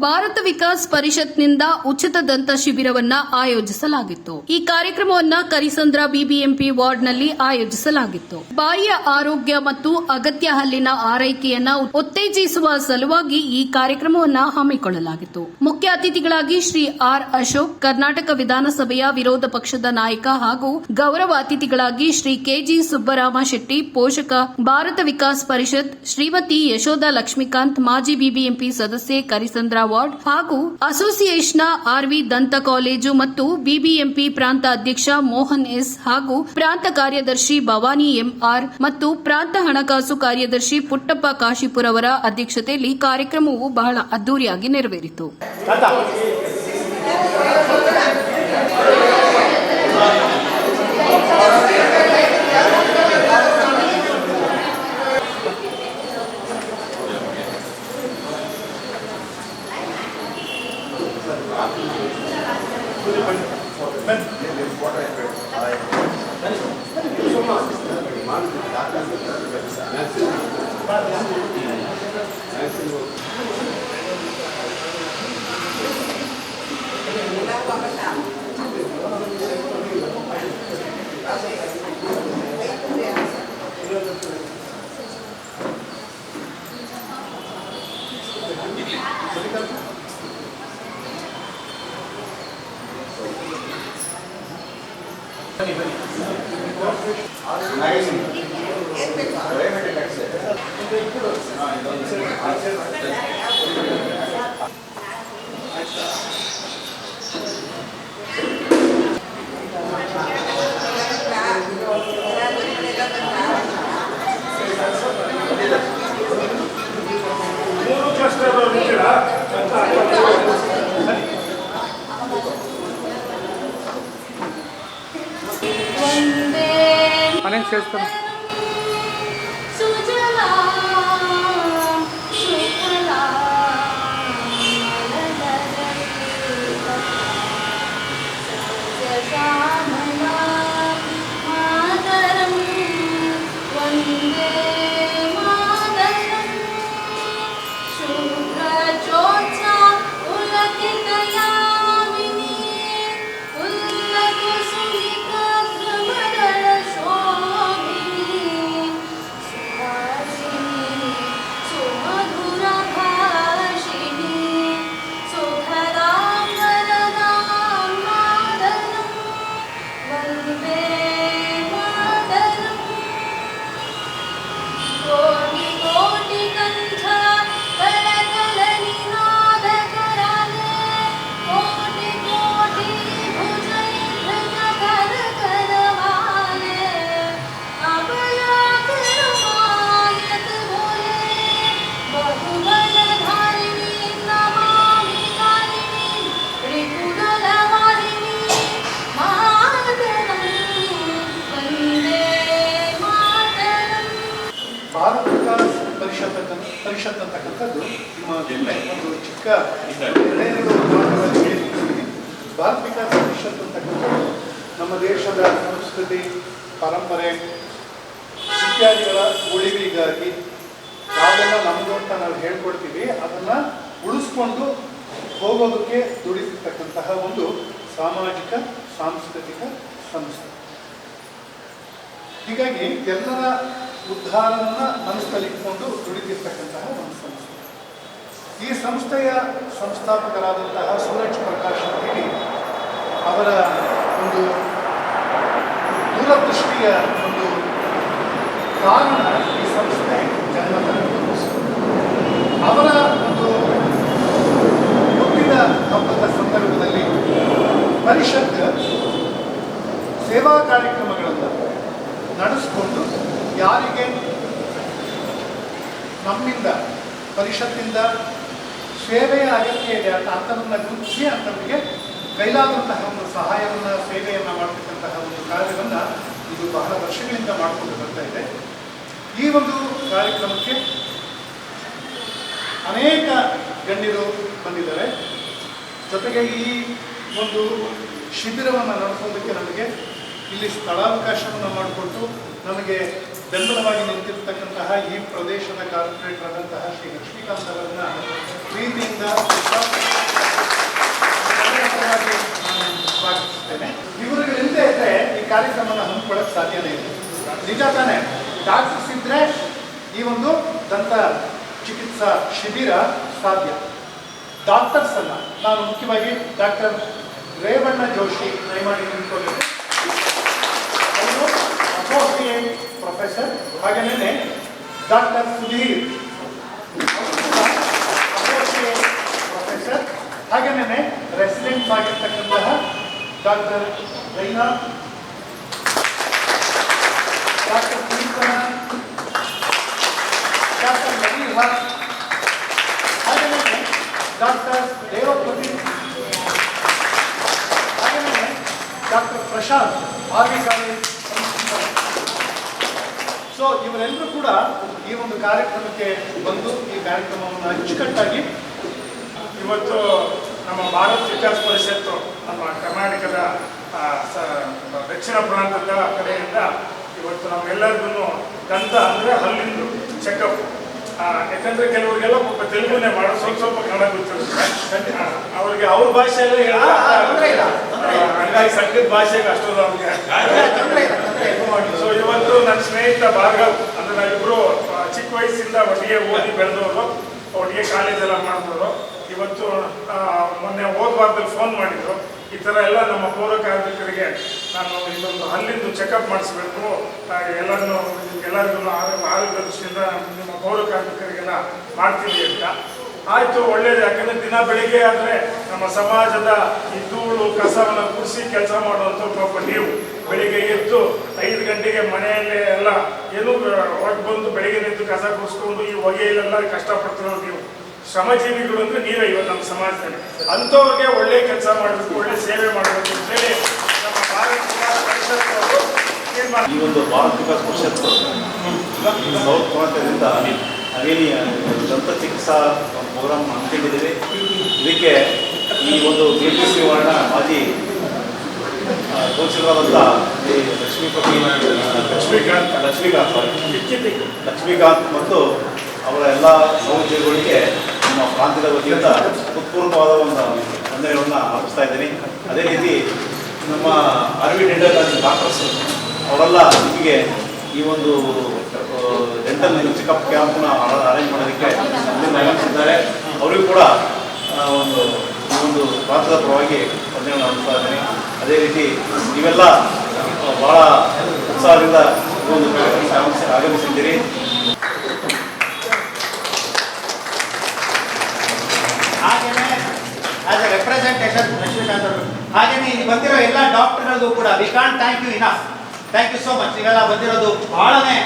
ಭಾರತ ವಿಕಾಸ್ ಪರಿಷತ್ನಿಂದ ಉಚಿತ ದಂತ ಶಿಬಿರವನ್ನ ಆಯೋಜಿಸಲಾಗಿತ್ತು. ಈ ಕಾರ್ಯಕ್ರಮವನ್ನ ಕರಿಸಂದ್ರ ಬಿಬಿಎಂಪಿ ವಾರ್ಡ್ನಲ್ಲಿ ಆಯೋಜಿಸಲಾಗಿತ್ತು. ಬಾಯಿಯ ಆರೋಗ್ಯ ಮತ್ತು ಅಗತ್ಯ ಹಲ್ಲಿನ ಆರೈಕೆಯನ್ನ ಉತ್ತೇಜಿಸುವ ಸಲುವಾಗಿ ಈ ಕಾರ್ಯಕ್ರಮವನ್ನ ಹಮ್ಮಿಕೊಳ್ಳಲಾಗಿತ್ತು. ಮುಖ್ಯ ಅತಿಥಿಗಳಾಗಿ ಶ್ರೀ ಆರ್ ಅಶೋಕ್, ಕರ್ನಾಟಕ ವಿಧಾನಸಭೆಯ ವಿರೋಧ ಪಕ್ಷದ ನಾಯಕ ಹಾಗೂ ಗೌರವ ಅತಿಥಿಗಳಾಗಿ ಶ್ರೀ ಕೆಜಿ ಸುಬ್ಬರಾಮ ಶೆಟ್ಟಿ, ಪೋಷಕ ಭಾರತ ವಿಕಾಸ್ ಪರಿಷತ್, ಶ್ರೀಮತಿ ಯಶೋಧ ಲಕ್ಷ್ಮೀಕಾಂತ್, ಮಾಜಿ ಬಿಬಿಎಂಪಿ ಸದಸ್ಯೆ ಕರಿಸಂದ್ರ ವಾರ್ಡ್ ಹಾಗೂ ಅಸೋಸಿಯೇಷನ್ನ ಆರ್ವಿ ದಂತ ಕಾಲೇಜು ಮತ್ತು ಬಿಬಿಎಂಪಿ ಪ್ರಾಂತ ಅಧ್ಯಕ್ಷ ಮೋಹನ್ ಎಸ್ ಹಾಗೂ ಪ್ರಾಂತ ಕಾರ್ಯದರ್ಶಿ ಭವಾನಿ ಎಂಆರ್ ಮತ್ತು ಪ್ರಾಂತ ಹಣಕಾಸು ಕಾರ್ಯದರ್ಶಿ ಪುಟ್ಟಪ್ಪ ಕಾಶಿಪುರ ಅವರ ಅಧ್ಯಕ್ಷತೆಯಲ್ಲಿ ಕಾರ್ಯಕ್ರಮವು ಬಹಳ ಅದ್ದೂರಿಯಾಗಿ ನೆರವೇರಿತು. багато тем. ವಿಕಾಸ ಪರಿಷತ್ ಅಂತಕ್ಕಂಥದ್ದು ನಮ್ಮ ದೇಶದ ಸಂಸ್ಕೃತಿ, ಪರಂಪರೆ, ಇತ್ಯಾದಿಗಳ ಉಳಿವಿಗಾಗಿ ಯಾವೆಲ್ಲ ನಮ್ಮದು ಅಂತ ನಾವು ಹೇಳ್ಕೊಡ್ತೀವಿ. ಅದನ್ನ ಉಳಿಸ್ಕೊಂಡು ಹೋಗೋದಕ್ಕೆ ದುಡಿಸಿರ್ತಕ್ಕಂತಹ ಒಂದು ಸಾಮಾಜಿಕ, ಸಾಂಸ್ಕೃತಿಕ ಸಂಸ್ಥೆ. ಹೀಗಾಗಿ ಎಲ್ಲರ ಉದ್ಧಾರವನ್ನು ಮನಸ್ಸಲ್ಲಿ ಇಟ್ಕೊಂಡು ದುಡಿದಿರ್ತಕ್ಕಂತಹ ಒಂದು ಸಂಸ್ಥೆ ಈ ಸಂಸ್ಥೆಯ ಸಂಸ್ಥಾಪಕರಾದಂತಹ ಸೂರಜ್ ಪ್ರಕಾಶ್ ಅಂತೇಳಿ ಅವರ ಒಂದು ದೂರದೃಷ್ಟಿಯ ಒಂದು ಕಾರಣ ಈ ಸಂಸ್ಥೆ ಜನ್ಮ. ಅವರ ಒಂದು ಹುಟ್ಟಿದ ಹಬ್ಬದ ಸಂದರ್ಭದಲ್ಲಿ ಪರಿಷತ್ ಸೇವಾ ಕಾರ್ಯಕ್ರಮಗಳನ್ನು ನಡೆಸಿಕೊಂಡು ಯಾರಿಗೆ ನಮ್ಮಿಂದ, ಪರಿಷತ್ತಿಂದ ಸೇವೆಯ ಅಗತ್ಯ ಇದೆ ಅಂತ ಅಂಥದನ್ನು ಗುರುತಿಸಿ ಅಂಥವರಿಗೆ ಕೈಲಾದಂತಹ ಒಂದು ಸಹಾಯವನ್ನು, ಸೇವೆಯನ್ನು ಮಾಡತಕ್ಕಂತಹ ಒಂದು ಕಾರ್ಯವನ್ನು ಇದು ಬಹಳ ವರ್ಷಗಳಿಂದ ಮಾಡಿಕೊಂಡು ಬರ್ತಾ ಇದೆ. ಈ ಒಂದು ಕಾರ್ಯಕ್ರಮಕ್ಕೆ ಅನೇಕ ಗಣ್ಯರು ಬಂದಿದ್ದಾರೆ. ಜೊತೆಗೆ ಈ ಒಂದು ಶಿಬಿರವನ್ನು ನಡೆಸೋದಕ್ಕೆ ನಮಗೆ ಇಲ್ಲಿ ಸ್ಥಳಾವಕಾಶವನ್ನು ಮಾಡಿಕೊಟ್ಟು ನಮಗೆ ಬೆಂಬಲವಾಗಿ ನಿಂತಿರ್ತಕ್ಕಂತಹ ಈ ಪ್ರದೇಶದ ಕಾರ್ಪೊರೇಟರ್ ಆದಂತಹ ಶ್ರೀ ಲಕ್ಷ್ಮೀಕಾಂತ್ ಅವರನ್ನ ಪ್ರೀತಿಯಿಂದ ಸ್ವಾಗತಿಸ್ತೇನೆ. ಇವರುಗಳಿಲ್ಲದೆ ಇದ್ರೆ ಈ ಕಾರ್ಯಕ್ರಮನ ಹಮ್ಮಿಕೊಳ್ಳಕ್ಕೆ ಸಾಧ್ಯನೇ ಇದೆ ನಿಜ ತಾನೇ ಡಾಕ್ಟರ್ಸ್ ಇದ್ರೆ ಈ ಒಂದು ದಂತ ಚಿಕಿತ್ಸಾ ಶಿಬಿರ ಸಾಧ್ಯ. ಡಾಕ್ಟರ್ಸ್ ಅಲ್ಲ. ನಾನು ಮುಖ್ಯವಾಗಿ ಡಾಕ್ಟರ್ ರೇವಣ್ಣ ಜೋಶಿ ದಯಮಾಡಿ ನಿಂತ್ಕೊಂಡಿದ್ದೆ. ಅಸೋಸಿಯೇಟ್ ಪ್ರೊಫೆಸರ್ ಹಾಗೆಯೇ ಡಾಕ್ಟರ್ ಸುಧೀರ್ ಅಸೋಸಿಯೇಟ್ ಪ್ರೊಫೆಸರ್ ಹಾಗೆಯೇ resident ಆಗಿರ್ತಕ್ಕಂತಹ doctor Raina doctor Keerthana doctor Naveeha ಹಾಗೆಯೇ ಡಾಕ್ಟರ್ ದೇವಪತಿ ಹಾಗೆಯೇ doctor Prashanth R V college so ಇವರೆಲ್ಲರೂ ಕೂಡ ಈ ಒಂದು ಕಾರ್ಯಕ್ರಮಕ್ಕೆ ಬಂದು ಈ ಕಾರ್ಯಕ್ರಮವನ್ನು ಅಚ್ಚುಕಟ್ಟಾಗಿ ಇವತ್ತು ನಮ್ಮ ಭಾರತ್ ವಿಕಾಸ್ ಪರಿಷತ್ತು ನಮ್ಮ ಕರ್ನಾಟಕದ ದಕ್ಷಿಣ ಪ್ರಾಂತದ ಕಡೆಯಿಂದ ಇವತ್ತು ನಮ್ಮೆಲ್ಲರಿಗೂ ದಂತ ಅಂದರೆ ಹಲ್ಲಿಂದು ಚೆಕಪ್ ಯಾಕಂದ್ರೆ ಕೆಲವರಿಗೆಲ್ಲ ಸ್ವಲ್ಪ ತೆಲುಗುನೇ ಮಾಡೋ ಸ್ವಲ್ಪ ಸ್ವಲ್ಪ ಕನ್ನಡ ಗೊತ್ತಿರುತ್ತೆ. ಅವ್ರಿಗೆ ಅವ್ರ ಭಾಷೆಯಲ್ಲೇ ಹಂಗಾಗಿ ಸಂಗೀತ ಭಾಷೆಗೆ ಅಷ್ಟೊಂದು ಅವ್ರಿಗೆ ಸೊ ಇವತ್ತು ನನ್ನ ಸ್ನೇಹಿತ ಭಾರ್ಗವ್, ಅಂದ್ರೆ ನಾವಿಬ್ರು ಚಿಕ್ಕ ವಯಸ್ಸಿಂದ ಒಟ್ಟಿಗೆ ಓದಿ ಬೆಳೆದವರು. ಒಟ್ಟಿಗೆ ಕಾಲೇಜ್ ಎಲ್ಲ ಮಾಡಿದವರು. ಇವತ್ತು ಮೊನ್ನೆ ವಾರದಲ್ಲಿ ಫೋನ್ ಮಾಡಿದ್ರು. ಈ ಥರ ಎಲ್ಲ ನಮ್ಮ ಪೌರ ಕಾರ್ಮಿಕರಿಗೆ ನಾನು ಇದೊಂದು ಅಲ್ಲಿಂದು ಚೆಕಪ್ ಮಾಡಿಸ್ಬೇಕು. ಎಲ್ಲರನ್ನು ಎಲ್ಲರಿಗೂ ಆರೋಗ್ಯ ದೃಷ್ಟಿಯಿಂದ ನಿಮ್ಮ ಪೌರ ಕಾರ್ಮಿಕರಿಗೆಲ್ಲ ಮಾಡ್ತೀವಿ ಅಂತ. ಆಯ್ತು, ಒಳ್ಳೇದು. ಯಾಕಂದ್ರೆ ದಿನ ಬೆಳಿಗ್ಗೆ ಆದ್ರೆ ನಮ್ಮ ಸಮಾಜದ ಈ ಧೂಳು, ಕಸವನ್ನು ಕುಡಿಸಿ ಕೆಲಸ ಮಾಡುವಂತ ಪಾಪ ನೀವು. ಬೆಳಿಗ್ಗೆ ಎದ್ದು ಐದು ಗಂಟೆಗೆ ಮನೆಯಲ್ಲೇ ಎಲ್ಲ ಏನು ಹೊರಗೆ ಬಂದು ಬೆಳಿಗ್ಗೆ ಎದ್ದು ಕಸ ಗುಡಿಸ್ಕೊಂಡು ಈ ಹೊಗೆಯಲ್ಲೆಲ್ಲ ಕಷ್ಟಪಡ್ತಿರೋ ನೀವು. ಶ್ರಮಜೀವಿಗಳು ಅಂದ್ರೆ ನೀವೇ ಇವತ್ತು ನಮ್ಮ ಸಮಾಜದಲ್ಲಿ. ಅಂಥವ್ರಿಗೆ ಒಳ್ಳೆ ಕೆಲಸ ಮಾಡಬೇಕು, ಒಳ್ಳೆ ಸೇವೆ ಮಾಡಬೇಕು ಅಂತೇಳಿ ನಮ್ಮ ಭಾರತ ಈ ಒಂದು ಭಾರತ ವಿಕಾಸ್ ಪರಿಷತ್ ಸೌತ್ ಹಾಗೇನಿ ದಂತ ಚಿಕಿತ್ಸಾ ಪ್ರೋಗ್ರಾಮ್ ಇದಕ್ಕೆ ಈ ಒಂದು ಬಿ ಪಿ ಸಿ ವಾರ್ಡ್ನ ಮಾಜಿ ಕೌನ್ಸಿಲರಾದಂಥ ಈ ಲಕ್ಷ್ಮೀಪತಿ ಲಕ್ಷ್ಮೀಕಾಂತ್ ಲಕ್ಷ್ಮೀಕಾಂತ್ ಲಕ್ಷ್ಮೀಕಾಂತ್ ಮತ್ತು ಅವರ ಎಲ್ಲ ಸಹೋದ್ಯೋಗಿಗಳಿಗೆ ನಮ್ಮ ಪ್ರಾಂತ್ಯದ ವತಿಯಿಂದ ಉತ್ಪೂರ್ಣವಾದ ಒಂದು ವಂದನೆಗಳನ್ನು ಅರ್ಪಿಸ್ತಾ ಇದ್ದೀನಿ. ಅದೇ ರೀತಿ ನಮ್ಮ ಅರವಿ ಡೆಂಟಲ್ ಡಾಕ್ಟರ್ಸ್ ಅವರೆಲ್ಲ ನಿಮಗೆ ಈ ಒಂದು ಡೆಂಟಲ್ ಚೆಕಪ್ ಕ್ಯಾಂಪ್ನ ಅರೇಂಜ್ ಮಾಡೋದಕ್ಕೆ ಆಗಮಿಸಿದ್ದಾರೆ. ಅವರಿಗೂ ಕೂಡ ಒಂದು ಒಂದು ಭಾರತದ ಪರವಾಗಿ ವಂದನೆಗಳನ್ನು ಅರ್ಪಿಸ್ತಾ ಇದ್ದೇನೆ. ಅದೇ ರೀತಿ ನೀವೆಲ್ಲ ಬಹಳ ಉತ್ಸಾಹದಿಂದ ಒಂದು ಆಗಮಿಸಿದ್ದೀರಿ. ಆಸ್ ರೆಪ್ರೆಸೆಂಟೇಷನ್ ಇಲ್ಲಿ ಬಂದಿರೋ ಎಲ್ಲ ಡಾಕ್ಟರ್ಗಳಿಗೂ ಕೂಡ we can't thank you enough thank you so much ಇವೆಲ್ಲ ಬಂದಿರೋದು ಬಹಳನೇ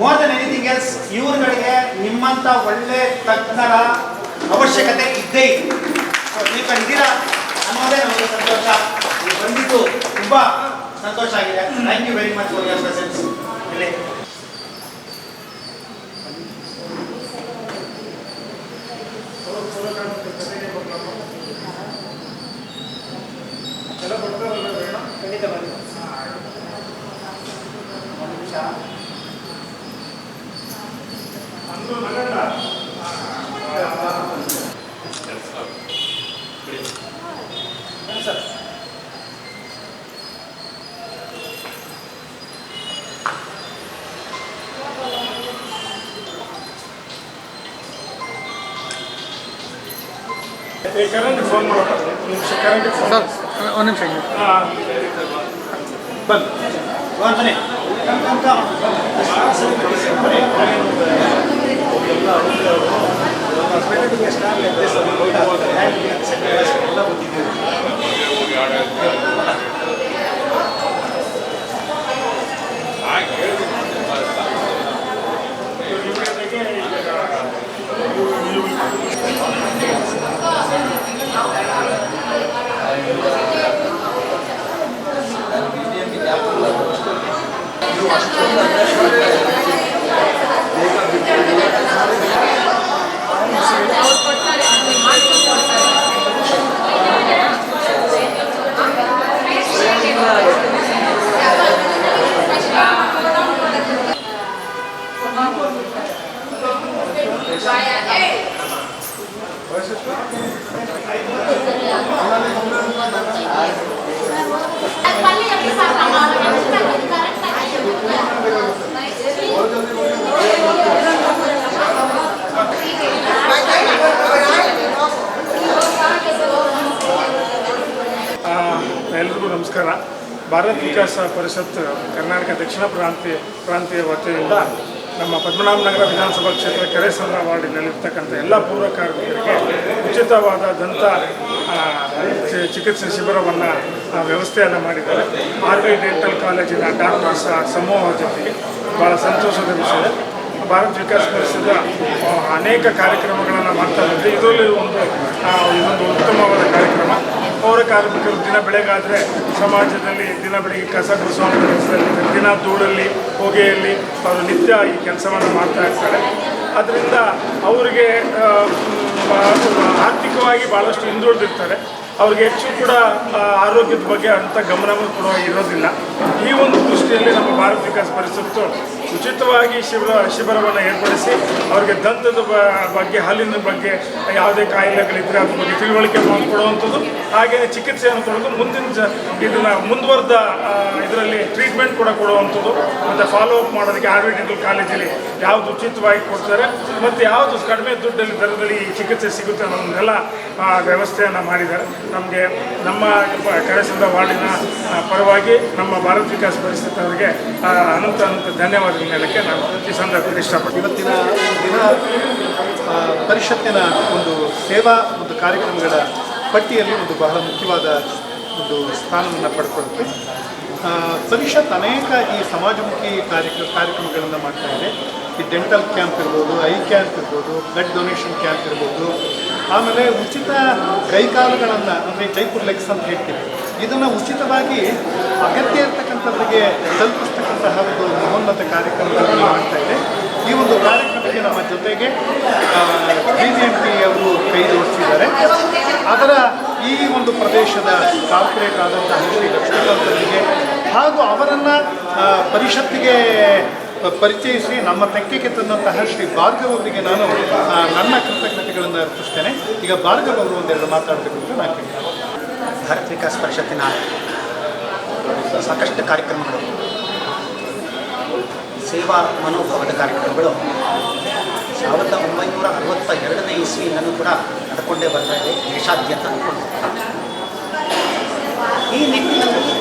ಮೋರ್ ದನ್ ಎನಿಥಿಂಗ್ ಎಲ್ಸ್ ಇವ್ರುಗಳಿಗೆ ನಿಮ್ಮಂತ ಒಳ್ಳೆ ತಜ್ಞರ ಅವಶ್ಯಕತೆ ಇದ್ದೇ ಇದೆ ನೀವು ಇದ್ದೀರಾ ಅನ್ನೋದೇ ನಮಗೆ ಸಂತೋಷ. ನೀವು ಬಂದಿದ್ದು ತುಂಬಾ ಸಂತೋಷ ಆಗಿದೆ. Thank you very much for your presence ಇಲ್ಲಿ. ಫೋನ್ ಮಾಡೋಣ ಒಂದು ನಿಮಿಷ ಕರೆಂಟ್ ಫೋನ್ ಒಂದು ಭಾರತ್ ವಿಕಾಸ ಪರಿಷತ್ ಕರ್ನಾಟಕ ದಕ್ಷಿಣ ಪ್ರಾಂತ್ಯ ಪ್ರಾಂತೀಯ ವತಿಯಿಂದ ನಮ್ಮ ಪದ್ಮನಾಭನಗರ ವಿಧಾನಸಭಾ ಕ್ಷೇತ್ರ ಕೆರೆಸಂದ್ರ ವಾರ್ಡಿನಲ್ಲಿರ್ತಕ್ಕಂಥ ಎಲ್ಲ ಪೂರ್ವ ಕಾರ್ಮಿಕರಿಗೆ ಉಚಿತವಾದ ದಂತ ಚಿಕಿತ್ಸೆ ಶಿಬಿರವನ್ನು ವ್ಯವಸ್ಥೆಯನ್ನು ಮಾಡಿದ್ದಾರೆ. ಆರ್ ವಿ ಡೆಂಟಲ್ ಕಾಲೇಜಿನ ಡಾಕ್ಟರ್ಸ್ ಸಮೂಹ ಜೊತೆಗೆ ಭಾಳ ಸಂತೋಷದ ವಿಷಯ. ಭಾರತ್ ವಿಕಾಸ ಪರಿಷದ ಅನೇಕ ಕಾರ್ಯಕ್ರಮಗಳನ್ನು ಮಾಡ್ತಾ ಇದ್ದಾರೆ. ಇದರಲ್ಲಿ ಒಂದು ಇದೊಂದು ಉತ್ತಮವಾದ ಕಾರ್ಯಕ್ರಮ. ಪೌರ ಕಾರ್ಮಿಕರು ದಿನ ಬೆಳಗಾದರೆ ಸಮಾಜದಲ್ಲಿ ದಿನ ಬೆಳಗ್ಗೆ ಕಸ ಗುಡಿಸುವ ಕೆಲಸದಲ್ಲಿ ದಿನ ಧೂಳಲ್ಲಿ, ಹೊಗೆಯಲ್ಲಿ ಅವರು ನಿತ್ಯ ಈ ಕೆಲಸವನ್ನು ಮಾಡ್ತಾ ಇರ್ತಾರೆ. ಅದರಿಂದ ಅವರಿಗೆ ಆರ್ಥಿಕವಾಗಿ ಭಾಳಷ್ಟು ಹಿಂದುಳಿದಿರ್ತಾರೆ. ಅವ್ರಿಗೆ ಹೆಚ್ಚು ಕೂಡ ಆರೋಗ್ಯದ ಬಗ್ಗೆ ಅಂಥ ಗಮನವೂ ಕೂಡ ಇರೋದಿಲ್ಲ. ಈ ಒಂದು ದೃಷ್ಟಿಯಲ್ಲಿ ನಮ್ಮ ಭಾರತ ವಿಕಾಸ ಪರಿಷತ್ತು ಉಚಿತವಾಗಿ ಶಿಬಿರ ಶಿಬಿರವನ್ನು ಏರ್ಪಡಿಸಿ ಅವರಿಗೆ ದಂತದ ಬಗ್ಗೆ, ಹಲ್ಲಿನ ಬಗ್ಗೆ ಯಾವುದೇ ಕಾಯಿಲೆಗಳಿದ್ದರೆ ಅದ್ರ ಬಗ್ಗೆ ತಿಳುವಳಿಕೆ ಮಾಡಿಕೊಡುವಂಥದ್ದು. ಹಾಗೆಯೇ ಚಿಕಿತ್ಸೆಯನ್ನು ಕೊಡೋದು ಮುಂದಿನ ಜ, ಇದನ್ನು ಮುಂದುವರೆದ ಇದರಲ್ಲಿ ಟ್ರೀಟ್ಮೆಂಟ್ ಕೂಡ ಕೊಡುವಂಥದ್ದು. ಮತ್ತು ಫಾಲೋ ಅಪ್ ಮಾಡೋದಕ್ಕೆ ಆರ್ ವಿ ಡೆಂಟಲ್ ಕಾಲೇಜಲ್ಲಿ ಯಾವುದು ಉಚಿತವಾಗಿ ಕೊಡ್ತಾರೆ. ಮತ್ತು ಯಾವುದು ಕಡಿಮೆ ದುಡ್ಡಲ್ಲಿ ದರದಲ್ಲಿ ಈ ಚಿಕಿತ್ಸೆ ಸಿಗುತ್ತೆ ಅನ್ನೋದನ್ನೆಲ್ಲ ವ್ಯವಸ್ಥೆಯನ್ನು ಮಾಡಿದ್ದಾರೆ. ನಮಗೆ ನಮ್ಮ ಪ- ವಾರ್ಡಿನ ಪರವಾಗಿ ನಮ್ಮ ಭಾರತ ವಿಕಾಸ ಪರಿಷತ್ ಅವರಿಗೆ ಅನಂತ ಅನಂತ ಧನ್ಯವಾದಗಳು. ಹೇಳಕ್ಕೆ ನಾನು ಈ ಸಂದರ್ಭದಲ್ಲಿ ಇಷ್ಟಪಡ್ತೀನಿ ಇವತ್ತಿನ ದಿನ ಪರಿಷತ್ತಿನ ಒಂದು ಸೇವಾ, ಒಂದು ಕಾರ್ಯಕ್ರಮಗಳ ಪಟ್ಟಿಯಲ್ಲಿ ಒಂದು ಬಹಳ ಮುಖ್ಯವಾದ ಒಂದು ಸ್ಥಾನವನ್ನು ಪಡ್ಕೊಳ್ಳುತ್ತೆ. ಪರಿಷತ್ ಅನೇಕ ಈ ಸಮಾಜಮುಖಿ ಕಾರ್ಯಕ್ರ, ಕಾರ್ಯಕ್ರಮಗಳನ್ನು ಮಾಡ್ತಾ ಇದೆ. ಈ ಡೆಂಟಲ್ ಕ್ಯಾಂಪ್ ಇರ್ಬೋದು, ಐ ಕ್ಯಾಂಪ್ ಇರ್ಬೋದು, ಬ್ಲಡ್ ಡೊನೇಷನ್ ಕ್ಯಾಂಪ್ ಇರ್ಬೋದು, ಆಮೇಲೆ ಉಚಿತ ಕೈಕಾಲುಗಳನ್ನು ಅಂದರೆ ಜೈಪುರ್ ಲೆಗ್ಸ್ ಅಂತ ಹೇಳ್ತೀವಿ. ಇದನ್ನು ಉಚಿತವಾಗಿ ಅಗತ್ಯ ಇರ್ತಕ್ಕಂಥವರಿಗೆ ತಲುಪಿಸ್ತಕ್ಕಂತಹ ಒಂದು ಮಹೋನ್ನತ ಕಾರ್ಯಕ್ರಮಗಳನ್ನು ಮಾಡ್ತಾ ಇದೆ. ಈ ಒಂದು ಕಾರ್ಯಕ್ರಮಕ್ಕೆ ನಮ್ಮ ಜೊತೆಗೆ ಬಿ ಜೆ ಪಿ ಅವರು ಕೈ ಜೋಡಿಸಿದ್ದಾರೆ. ಅದರ ಈ ಒಂದು ಪ್ರದೇಶದ ಕಾರ್ಪೊರೇಟ್ ಆದಂತಹ ಶ್ರೀ ಲಕ್ಷ್ಮೀಕಾಂತರಿಗೆ ಹಾಗೂ ಅವರನ್ನು ಪರಿಷತ್ತಿಗೆ ಪರಿಚಯಿಸಿ ನಮ್ಮ ತೆಕ್ಕೆಗೆ ತಂದಂತಹ ಶ್ರೀ ಭಾರ್ಗವ್ ಅವರಿಗೆ ನಾನು ನನ್ನ ಕೃತಜ್ಞತೆಗಳನ್ನು ಅರ್ಪಿಸ್ತೇನೆ. ಈಗ ಭಾರ್ಗವ್ ಅವರು ಒಂದೆರಡು ಮಾತಾಡಬೇಕು ಅಂತ ನಾನು ಕೇಳ್ತೇನೆ. ಭಾರತ ವಿಕಾಸ ಸಾಕಷ್ಟು ಕಾರ್ಯಕ್ರಮಗಳು. ಸೇವಾ ಮನೋಭಾವದ ಕಾರ್ಯಕ್ರಮಗಳು. ಸಾವಿರದ ಒಂಬೈನೂರ ಅರವತ್ತ ಎರಡನೇ ಇಸ್ವಿಯಿಂದಲೂ ಕೂಡ ನಡ್ಕೊಂಡೇ ಬರ್ತಾ ಇದೆ. ದೇಶಾದ್ಯಂತ ಈ ನಿಟ್ಟಿನಲ್ಲಿ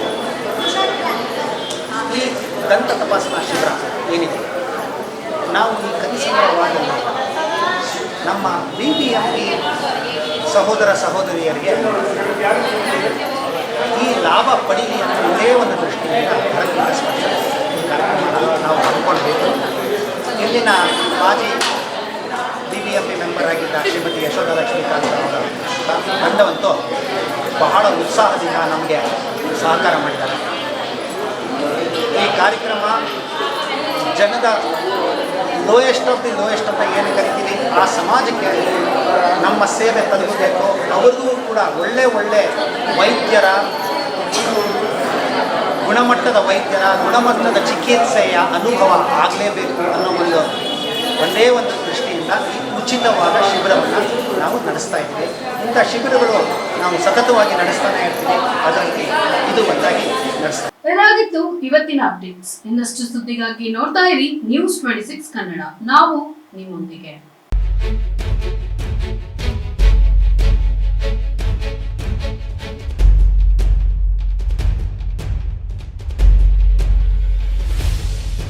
ಈ ದಂತ ತಪಾಸಣಾ ಶಿಬಿರ ಏನಿದೆ? ನಾವು ಈ ವಾರ್ಡಲ್ಲಿ ನಮ್ಮ ಬಿ ಬಿ ಎಂ ಪಿ ಸಹೋದರ ಸಹೋದರಿಯರಿಗೆ ಈ ಲಾಭ ಪಡೀಲಿ ಅನ್ನೋ ಒಂದೇ ಒಂದು ದೃಷ್ಟಿಯಿಂದ ಭಾರತ ಕಾರ್ಯಕ್ರಮವನ್ನು ನಾವು ಹಮ್ಮಿಕೊಳ್ಬೇಕು ಇಲ್ಲಿನ ಮಾಜಿ B B M P member ಆಗಿದ್ದ ಶ್ರೀಮತಿ ಯಶೋಧ ಲಕ್ಷ್ಮೀಕಾಂತ್ ಅವರ ತಂಡವಂತೂ ಬಹಳ ಉತ್ಸಾಹದಿಂದ ನಮಗೆ ಸಹಕಾರ ಮಾಡಿದ್ದಾರೆ. ಈ ಕಾರ್ಯಕ್ರಮ ಜನದ ಲೋಯೆಸ್ಟ್ ಆಫ್ ದಿ ಲೋಯೆಸ್ಟ್ ಅಂತ ಏನು ಕರಿತೀವಿ, ಆ ಸಮಾಜಕ್ಕೆ ನಮ್ಮ ಸೇವೆ ತಲುಪಬೇಕು. ಅವ್ರಿಗೂ ಕೂಡ ಒಳ್ಳೆ ಒಳ್ಳೆ ವೈದ್ಯರ ಗುಣಮಟ್ಟದ ವೈದ್ಯರ, ಗುಣಮಟ್ಟದ ಚಿಕಿತ್ಸೆಯ ಅನುಭವ ಆಗಲೇಬೇಕು ಅನ್ನೋ ಒಂದು ಒಂದೇ ಒಂದು ದೃಷ್ಟಿಯಿಂದ ಉಚಿತವಾದ ಶಿಬಿರವನ್ನು ನಾವು ನಡೆಸ್ತಾ ಇದ್ದೀವಿ. ಇಂಥ ಶಿಬಿರಗಳು ನಾವು ಸತತವಾಗಿ ನಡೆಸ್ತಾನೆ ಇರ್ತೀವಿ. ಅದರಲ್ಲಿ ಇದು ಒಂದಾಗಿ ನಡೆಸ್ತಾ ಇದಾಗಿತ್ತು ಇವತ್ತಿನ ಅಪ್ಡೇಟ್ಸ್ ಇನ್ನಷ್ಟು ಸುದ್ದಿಗಾಗಿ ನೋಡ್ತಾ ಇರಿ ನ್ಯೂಸ್ ಟ್ವೆಂಟಿ ಸಿಕ್ಸ್ ಕನ್ನಡ. ನಾವು ನಿಮ್ಮೊಂದಿಗೆ.